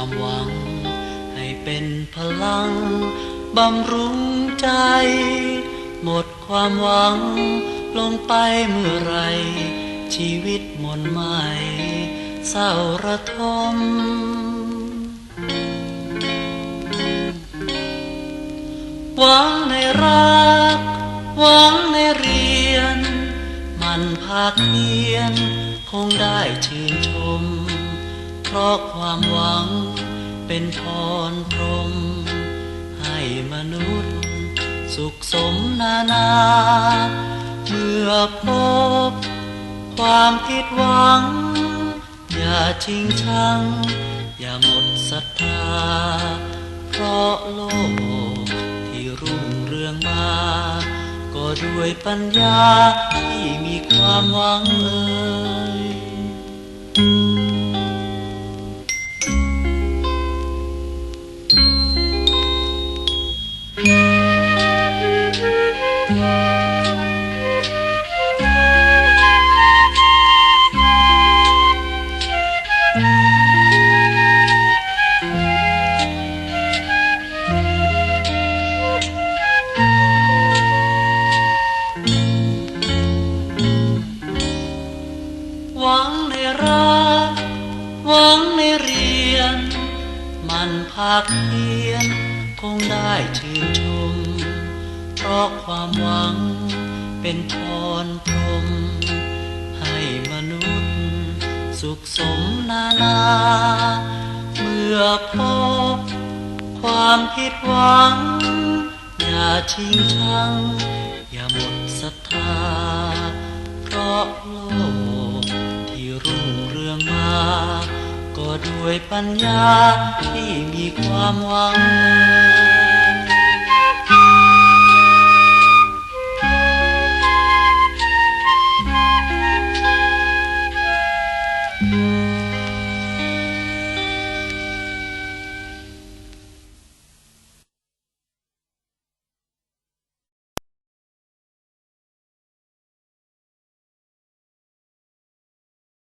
ความหวัง ให้เป็นพลังบำรุงใจ หมดความหวัง ลงไปเมื่อไร ชีวิตมนใหม่เศร้าระทม หวังในรัก หวังในเรียน มันภาคเพียน คงได้ชื่นชม เพราะความหวังเป็นพรพรม ให้มนุษย์สุขสมนานา เมื่อพบ ความผิดหวัง อย่าชิงชัง อย่าหมดศรัทธา เพราะโลกที่รุ่งเรืองมา ก็ด้วยปัญญาที่มีความหวังเอ่ย หวังในรักหวังในเรียน มันภาคเพียนคงได้ชื่นชม ราะความหวังเป็นพรพรม ให้มนุษย์สุขสมนานา เมื่อพบความผิดหวัง อย่าชิงชัง อย่าหมดศรัทธา เพราะโลกที่รุ่งเรืองมา ก็ด้วยปัญญาที่มีความหวัง Mm-hmm.